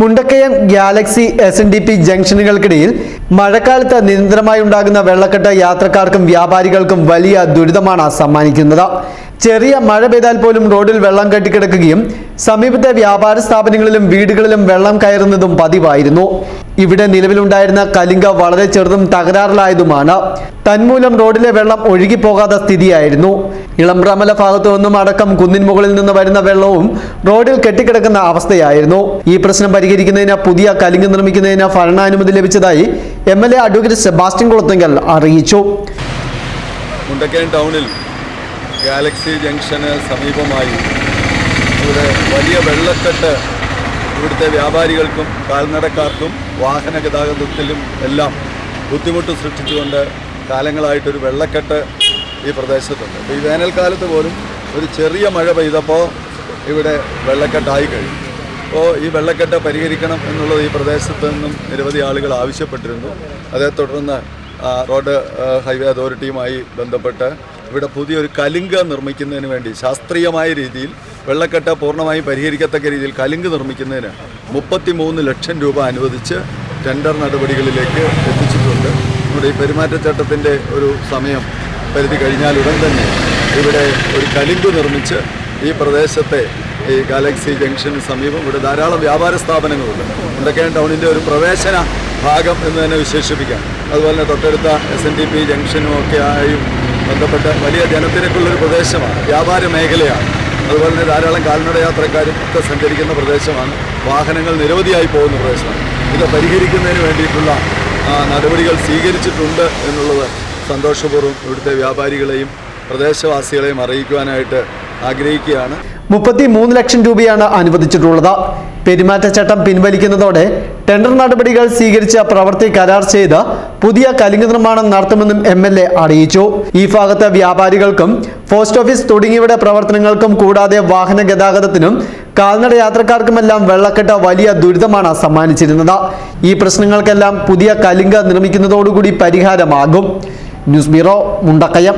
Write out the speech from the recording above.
Mundakayam Galaxy S N D P ജംഗ്ഷനുകൾക്കിടയിൽ മഴക്കാലത്ത് നിരന്തരമായി ഉണ്ടാകുന്ന വെള്ളക്കെട്ട് യാത്രക്കാർക്കും വ്യാപാരികൾക്കും വലിയ ദുരിതമാണ് സമ്മാനിക്കുന്നത്. ചെറിയ മഴ പെയ്താൽ പോലും റോഡിൽ വെള്ളം കെട്ടിക്കിടക്കുകയും സമീപത്തെ വ്യാപാര സ്ഥാപനങ്ങളിലും വീടുകളിലും വെള്ളം കയറുന്നതും പതിവായിരുന്നു. ഇവിടെ നിലവിലുണ്ടായിരുന്ന കലിംഗ വളരെ ചെറുതും തകരാറിലായതുമാണ്. തന്മൂലം റോഡിലെ വെള്ളം ഒഴുകിപ്പോകാത്ത സ്ഥിതിയായിരുന്നു. ഇളംറമല ഭാഗത്തു നിന്നും അടക്കം കുന്നിൻ മുകളിൽ നിന്ന് വരുന്ന വെള്ളവും റോഡിൽ കെട്ടിക്കിടക്കുന്ന അവസ്ഥയായിരുന്നു. ഈ പ്രശ്നം പരിഹരിക്കുന്നതിന് പുതിയ കലിങ്ക് നിർമ്മിക്കുന്നതിന് ഭരണാനുമതി ലഭിച്ചതായി M L A advocate Sebastian Kulathunkal അറിയിച്ചു. ടൗണിൽ ഗാലക്സി ജംഗ്ഷന് സമീപമായി ഇവിടെ വലിയ വെള്ളക്കെട്ട് ഇവിടുത്തെ വ്യാപാരികൾക്കും കാൽനടക്കാർക്കും വാഹന ഗതാഗതത്തിലും എല്ലാം ബുദ്ധിമുട്ട് സൃഷ്ടിച്ചുകൊണ്ട് കാലങ്ങളായിട്ടൊരു വെള്ളക്കെട്ട് ഈ പ്രദേശത്തുണ്ട്. അപ്പോൾ ഈ വേനൽക്കാലത്ത് പോലും ഒരു ചെറിയ മഴ പെയ്തപ്പോൾ ഇവിടെ വെള്ളക്കെട്ടായി കഴിഞ്ഞു. അപ്പോൾ ഈ വെള്ളക്കെട്ട് പരിഹരിക്കണം എന്നുള്ളത് ഈ പ്രദേശത്ത് നിന്നും നിരവധി ആളുകൾ ആവശ്യപ്പെട്ടിരുന്നു. അതേ തുടർന്ന് റോഡ് ഹൈവേ അതോറിറ്റിയുമായി ബന്ധപ്പെട്ട് ഇവിടെ പുതിയൊരു കലുങ്ക് നിർമ്മിക്കുന്നതിന് വേണ്ടി ശാസ്ത്രീയമായ രീതിയിൽ വെള്ളക്കെട്ട് പൂർണമായും പരിഹരിക്കത്തക്ക രീതിയിൽ കലുങ്ക് നിർമ്മിക്കുന്നതിന് മുപ്പത്തി മൂന്ന് ലക്ഷം രൂപ അനുവദിച്ച് ടെൻഡർ നടപടികളിലേക്ക് എത്തിച്ചിട്ടുണ്ട്. നമ്മുടെ ഈ പെരുമാറ്റച്ചട്ടത്തിന്റെ ഒരു സമയം പരിധി കഴിഞ്ഞാൽ ഉടൻ തന്നെ ഇവിടെ ഒരു കലുങ്ക് നിർമ്മിച്ച് ഈ പ്രദേശത്തെ ഈ ഗാലക്സി ജംഗ്ഷന് സമീപം ഇവിടെ ധാരാളം വ്യാപാര സ്ഥാപനങ്ങളുണ്ട്. മുണ്ടക്കയം ടൗണിന്റെ ഒരു പ്രവേശന ഭാഗം എന്ന് തന്നെ വിശേഷിപ്പിക്കാം. അതുപോലെ തന്നെ തൊട്ടടുത്ത എസ് എൻ ഡി പി ജംഗ്ഷനും ഒക്കെ ആയും ബന്ധപ്പെട്ട് വലിയ ജനത്തിരക്കുള്ളൊരു പ്രദേശമാണ്. വ്യാപാര മേഖലയാണ്. അതുപോലെ തന്നെ ധാരാളം കാൽനട യാത്രക്കാരും ഒക്കെ സഞ്ചരിക്കുന്ന പ്രദേശമാണ്. വാഹനങ്ങൾ നിരവധിയായി പോകുന്ന പ്രദേശമാണ്. ഇത് പരിഹരിക്കുന്നതിന് വേണ്ടിയിട്ടുള്ള നടപടികൾ സ്വീകരിച്ചിട്ടുണ്ട് എന്നുള്ളത് സന്തോഷപൂർവം ഇവിടുത്തെ വ്യാപാരികളെയും പ്രദേശവാസികളെയും അറിയിക്കുവാനായിട്ട് ആഗ്രഹിക്കുകയാണ്. മുപ്പത്തി മൂന്ന് ലക്ഷം രൂപയാണ് അനുവദിച്ചിട്ടുള്ളത്. പെരുമാറ്റച്ചട്ടം പിൻവലിക്കുന്നതോടെ ടെൻഡർ നടപടികൾ സ്വീകരിച്ച പ്രവൃത്തി കരാർ ചെയ്ത് പുതിയ കലിംഗ നിർമ്മാണം നടത്തുമെന്നും എം എൽ എ അറിയിച്ചു. ഈ ഭാഗത്തെ വ്യാപാരികൾക്കും പോസ്റ്റ് ഓഫീസ് തുടങ്ങിയവയുടെ പ്രവർത്തനങ്ങൾക്കും കൂടാതെ വാഹന ഗതാഗതത്തിനും കാൽനട യാത്രക്കാർക്കുമെല്ലാം വെള്ളക്കെട്ട് വലിയ ദുരിതമാണ് സമ്മാനിച്ചിരുന്നത്. ഈ പ്രശ്നങ്ങൾക്കെല്ലാം പുതിയ കലിംഗ നിർമ്മിക്കുന്നതോടുകൂടി പരിഹാരമാകും. News bureau Mundakayam.